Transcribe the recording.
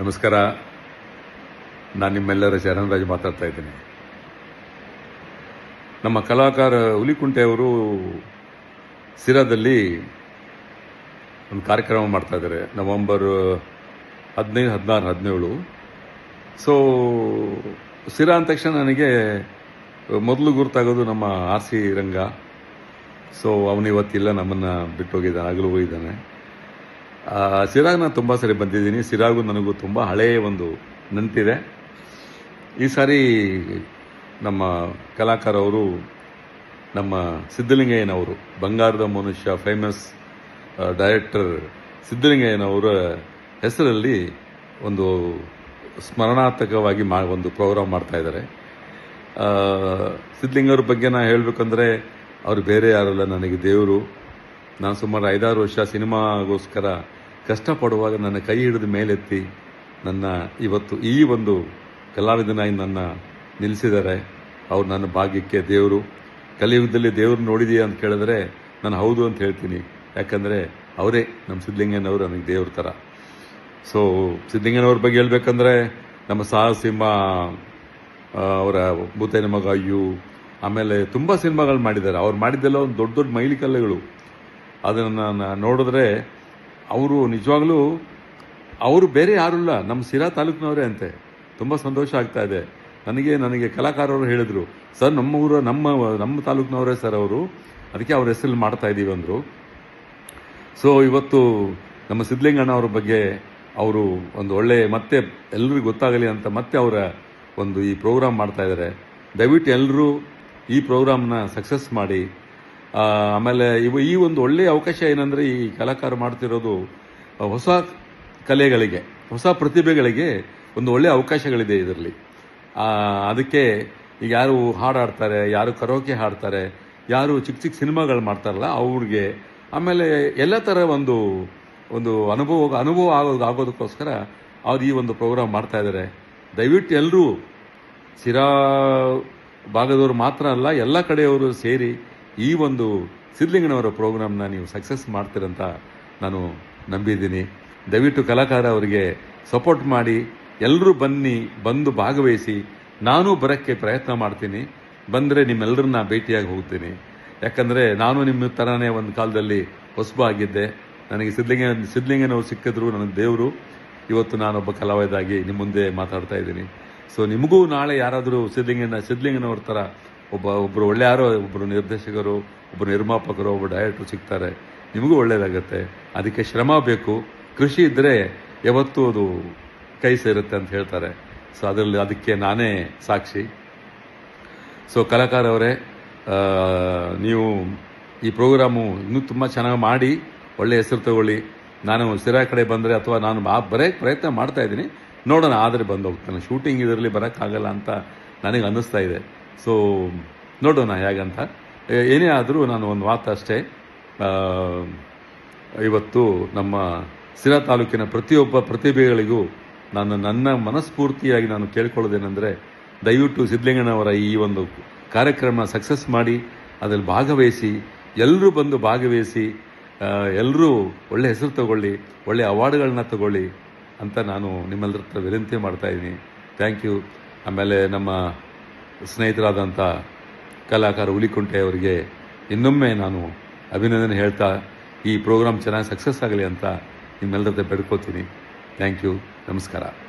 ನಮಸ್ಕಾರ. ನಾನು ನಿಮ್ಮೆಲ್ಲರ ಶರಣರಾಜ್ ಮಾತಾಡ್ತಾ ಇದ್ದೀನಿ. ನಮ್ಮ ಕಲಾಕಾರ ಹುಲಿಕುಂಟೆ ಅವರು ಸಿರಾದಲ್ಲಿ ಒಂದು ಕಾರ್ಯಕ್ರಮ ಮಾಡ್ತಾ ಇದ್ದಾರೆ. ನವಂಬರ್ ಹದಿನೈದು, ಹದಿನಾರು, ಹದಿನೇಳು. ಸೊ ಸಿರಾ ಅಂದ ತಕ್ಷಣ ನನಗೆ ಮೊದಲು ಗುರುತಾಗೋದು ನಮ್ಮ ಆರ್ ಸಿ ರಂಗ. ಸೊ ಅವನಿವತ್ತಿಲ್ಲ, ನಮ್ಮನ್ನು ಬಿಟ್ಟು ಹೋಗಿದ್ದಾನೆ ಆಗಲು ಹೋಗಿದ್ದಾನೆ ಸಿರಾಗ್ ನಾನು ತುಂಬ ಸರಿ ಬಂದಿದ್ದೀನಿ. ಸಿರಾಗು ನನಗೂ ತುಂಬ ಹಳೆಯ ಒಂದು ನಂಟಿದೆ ಈ ಸಾರಿ ನಮ್ಮ ಕಲಾಕಾರವರು ನಮ್ಮ ಸಿದ್ಧಲಿಂಗಯ್ಯನವರು ಬಂಗಾರದ ಮನುಷ್ಯ ಫೇಮಸ್ ಡೈರೆಕ್ಟರ್ ಸಿದ್ಧಲಿಂಗಯ್ಯನವರ ಹೆಸರಲ್ಲಿ ಒಂದು ಸ್ಮರಣಾತ್ಮಕವಾಗಿ ಮಾ ಒಂದು ಪ್ರೋಗ್ರಾಮ್ ಮಾಡ್ತಾ ಇದ್ದಾರೆ. ಆ, ಸಿದ್ಧಲಿಂಗವ್ರ ಬಗ್ಗೆ ನಾನು ಹೇಳಬೇಕಂದ್ರೆ ಅವರು ಬೇರೆ ಯಾರಲ್ಲ ನನಗೆ ದೇವರು. ನಾನು ಸುಮಾರು ಐದಾರು ವರ್ಷ ಸಿನಿಮಾಗೋಸ್ಕರ ಕಷ್ಟಪಡುವಾಗ ನನ್ನ ಕೈ ಹಿಡಿದು ಮೇಲೆತ್ತಿ ನನ್ನ ಇವತ್ತು ಈ ಒಂದು ಕಲಾವಿದನಾಗಿ ನನ್ನ ನಿಲ್ಲಿಸಿದ್ದಾರೆ. ಅವ್ರು ನನ್ನ ಭಾಗ್ಯಕ್ಕೆ ದೇವರು. ಕಲಿಯುಗದಲ್ಲಿ ದೇವ್ರು ನೋಡಿದೀಯ ಅಂತ ಕೇಳಿದ್ರೆ ನಾನು ಹೌದು ಅಂತ ಹೇಳ್ತೀನಿ. ಯಾಕಂದರೆ ಅವರೇ ನಮ್ಮ ಸಿದ್ಧಲಿಂಗನವರು ನನಗೆ ದೇವ್ರ ಥರ. ಸೊ ಸಿದ್ಧಲಿಂಗನವ್ರ ಬಗ್ಗೆ ಹೇಳ್ಬೇಕಂದ್ರೆ ನಮ್ಮ ಸಾಹಸಿಂಹ ಅವರ ಭೂತೈನ ಮಗ ಅಯ್ಯು, ಆಮೇಲೆ ತುಂಬ ಸಿನಿಮಾಗಳು ಮಾಡಿದ್ದಾರೆ. ಅವ್ರು ಮಾಡಿದ್ದೆಲ್ಲ ಒಂದು ದೊಡ್ಡ ದೊಡ್ಡ ಮೈಲಿಕಲ್ಲುಗಳು. ಅದನ್ನು ನಾನು ನೋಡಿದ್ರೆ ಅವರು ನಿಜವಾಗ್ಲೂ, ಅವರು ಬೇರೆ ಯಾರಿಲ್ಲ, ನಮ್ಮ ಸಿರಾ ತಾಲೂಕಿನವರೇ ಅಂತೆ. ತುಂಬ ಸಂತೋಷ ಆಗ್ತಾ ಇದೆ. ನನಗೆ ನನಗೆ ಕಲಾಕಾರರು ಹೇಳಿದರು, ಸರ್, ನಮ್ಮ ಊರ, ನಮ್ಮ ನಮ್ಮ ತಾಲೂಕಿನವರೇ ಸರ್ ಅವರು. ಅದಕ್ಕೆ ಅವ್ರ ಹೆಸರಲ್ಲಿ ಮಾಡ್ತಾ ಇದ್ದೀವಿ ಅಂದರು. ಸೊ ಇವತ್ತು ನಮ್ಮ ಸಿದ್ಧಲಿಂಗಣ್ಣ ಅವ್ರ ಬಗ್ಗೆ ಅವರು ಒಂದು ಒಳ್ಳೆ, ಮತ್ತೆ ಎಲ್ಲರಿಗೂ ಗೊತ್ತಾಗಲಿ ಅಂತ ಮತ್ತೆ ಅವರ ಒಂದು ಈ ಪ್ರೋಗ್ರಾಮ್ ಮಾಡ್ತಾ ಇದ್ದಾರೆ ದಯವಿಟ್ಟು ಎಲ್ಲರೂ ಈ ಪ್ರೋಗ್ರಾಮ್ನ ಸಕ್ಸಸ್ ಮಾಡಿ ಆಮೇಲೆ ಇವು ಈ ಒಂದು ಒಳ್ಳೆಯ ಅವಕಾಶ ಏನಂದರೆ ಈ ಕಲಾಕಾರ ಮಾಡ್ತಿರೋದು ಹೊಸ ಕಲೆಗಳಿಗೆ, ಹೊಸ ಪ್ರತಿಭೆಗಳಿಗೆ ಒಂದು ಒಳ್ಳೆಯ ಅವಕಾಶಗಳಿದೆ ಇದರಲ್ಲಿ. ಅದಕ್ಕೆ ಈಗ ಯಾರು ಹಾಡು ಹಾಡ್ತಾರೆ ಯಾರು ಕರೋಕೆ ಹಾಡ್ತಾರೆ, ಯಾರು ಚಿಕ್ಕ ಚಿಕ್ಕ ಸಿನಿಮಾಗಳು ಮಾಡ್ತಾರಲ್ಲ, ಅವ್ರಿಗೆ ಆಮೇಲೆ ಎಲ್ಲ ಥರ ಒಂದು ಒಂದು ಅನುಭವ ಅನುಭವ ಆಗೋದು, ಆಗೋದಕ್ಕೋಸ್ಕರ ಅವ್ರು ಈ ಒಂದು ಪ್ರೋಗ್ರಾಮ್ ಮಾಡ್ತಾ ಇದ್ದಾರೆ ದಯವಿಟ್ಟು ಎಲ್ಲರೂ ಶಿರಾ ಭಾಗದವರು ಮಾತ್ರ ಅಲ್ಲ, ಎಲ್ಲ ಕಡೆಯವರು ಸೇರಿ ಈ ಒಂದು ಸಿದ್ಧಲಿಂಗನವರ ಪ್ರೋಗ್ರಾಮ್ನ ನೀವು ಸಕ್ಸಸ್ ಮಾಡ್ತೀರಂತ ನಾನು ನಂಬಿದ್ದೀನಿ. ದಯವಿಟ್ಟು ಕಲಾಕಾರ ಅವರಿಗೆ ಸಪೋರ್ಟ್ ಮಾಡಿ ಎಲ್ಲರೂ ಬನ್ನಿ, ಬಂದು ಭಾಗವಹಿಸಿ. ನಾನು ಬರೋಕ್ಕೆ ಪ್ರಯತ್ನ ಮಾಡ್ತೀನಿ. ಬಂದರೆ ನಿಮ್ಮೆಲ್ಲರನ್ನ ಭೇಟಿಯಾಗಿ ಹೋಗ್ತೀನಿ. ಯಾಕಂದರೆ ನಾನು ನಿಮ್ಮ ಥರನೇ ಒಂದು ಕಾಲದಲ್ಲಿ ಹೊಸಬ ಆಗಿದ್ದೆ. ನನಗೆ ಸಿದ್ಧಲಿಂಗ ಸಿದ್ಲಿಂಗನವರು ಸಿಕ್ಕಿದ್ರು ನನ್ನ ದೇವರು. ಇವತ್ತು ನಾನೊಬ್ಬ ಕಲಾವಿದಾಗಿ ನಿಮ್ಮ ಮುಂದೆ ಮಾತಾಡ್ತಾ ಇದ್ದೀನಿ. ಸೊ ನಿಮಗೂ ನಾಳೆ ಯಾರಾದರೂ ಸಿದ್ಧಲಿಂಗನ, ಸಿದ್ಧಲಿಂಗನವ್ರ ಥರ ಒಬ್ಬ ಒಬ್ಬರು ಒಳ್ಳೆ ಯಾರೋ ಒಬ್ಬರು ನಿರ್ದೇಶಕರು ಒಬ್ಬರು ನಿರ್ಮಾಪಕರು ಒಬ್ಬರು ಡೈರೆಕ್ಟ್ರು ಸಿಗ್ತಾರೆ. ನಿಮಗೂ ಒಳ್ಳೆಯದಾಗುತ್ತೆ ಅದಕ್ಕೆ ಶ್ರಮ ಬೇಕು. ಕೃಷಿ ಇದ್ದರೆ ಯಾವತ್ತೂ ಅದು ಕೈ ಸೇರುತ್ತೆ ಅಂತ ಹೇಳ್ತಾರೆ. ಸೊ ಅದರಲ್ಲಿ ಅದಕ್ಕೆ ನಾನೇ ಸಾಕ್ಷಿ. ಸೊ ಕಲಾಕಾರವರೇ ನೀವು ಈ ಪ್ರೋಗ್ರಾಮು ಇನ್ನೂ ತುಂಬ ಚೆನ್ನಾಗಿ ಮಾಡಿ, ಒಳ್ಳೆ ಹೆಸರು ತಗೊಳ್ಳಿ. ನಾನು ಸಿರಾ ಕಡೆ ಬಂದರೆ ಅಥವಾ ನಾನು ಆ ಪ್ರಯತ್ನ ಮಾಡ್ತಾ ಇದ್ದೀನಿ. ನೋಡೋಣ, ಆದರೆ ಬಂದು ಹೋಗ್ತಾನೆ ಶೂಟಿಂಗ್ ಇದರಲ್ಲಿ ಬರೋಕ್ಕಾಗಲ್ಲ ಅಂತ ನನಗೆ ಅನ್ನಿಸ್ತಾ ಇದೆ. ಸೊ ನೋಡೋಣ ಹೇಗಂತ. ಏನೇ ಆದರೂ ನಾನು ಒಂದು ಮಾತಷ್ಟೇ ಇವತ್ತು ನಮ್ಮ ಸಿರಾ ತಾಲೂಕಿನ ಪ್ರತಿಯೊಬ್ಬ ಪ್ರತಿಭೆಗಳಿಗೂ ನಾನು ನನ್ನ ಮನಸ್ಫೂರ್ತಿಯಾಗಿ ನಾನು ಕೇಳ್ಕೊಳ್ಳೋದೇನೆಂದರೆ ದಯವಿಟ್ಟು ಸಿದ್ದಲಿಂಗಣ್ಣವರ ಈ ಒಂದು ಕಾರ್ಯಕ್ರಮ ಸಕ್ಸಸ್ ಮಾಡಿ, ಅದರಲ್ಲಿ ಭಾಗವಹಿಸಿ ಎಲ್ಲರೂ ಬಂದು ಭಾಗವಹಿಸಿ ಎಲ್ಲರೂ ಒಳ್ಳೆ ಹೆಸರು ತಗೊಳ್ಳಿ, ಒಳ್ಳೆ ಅವಾರ್ಡ್ಗಳನ್ನ ತಗೊಳ್ಳಿ ಅಂತ ನಾನು ನಿಮ್ಮೆಲ್ಲರ ಹತ್ರ ವಿನಂತಿ ಮಾಡ್ತಾ ಇದ್ದೀನಿ. Thank you. ಆಮೇಲೆ ನಮ್ಮ ಸ್ನೇಹಿತರಾದಂಥ ಕಲಾಕಾರ ಹುಲಿಕುಂಟೆ ಅವರಿಗೆ ಇನ್ನೊಮ್ಮೆ ನಾನು ಅಭಿನಂದನೆ ಹೇಳ್ತಾ ಈ ಪ್ರೋಗ್ರಾಮ್ ಚೆನ್ನಾಗಿ ಸಕ್ಸಸ್ ಆಗಲಿ ಅಂತ ನಿಮ್ಮೆಲ್ಲರ ಜೊತೆ ಬೇಡ್ಕೋತೀನಿ. Thank you. ನಮಸ್ಕಾರ.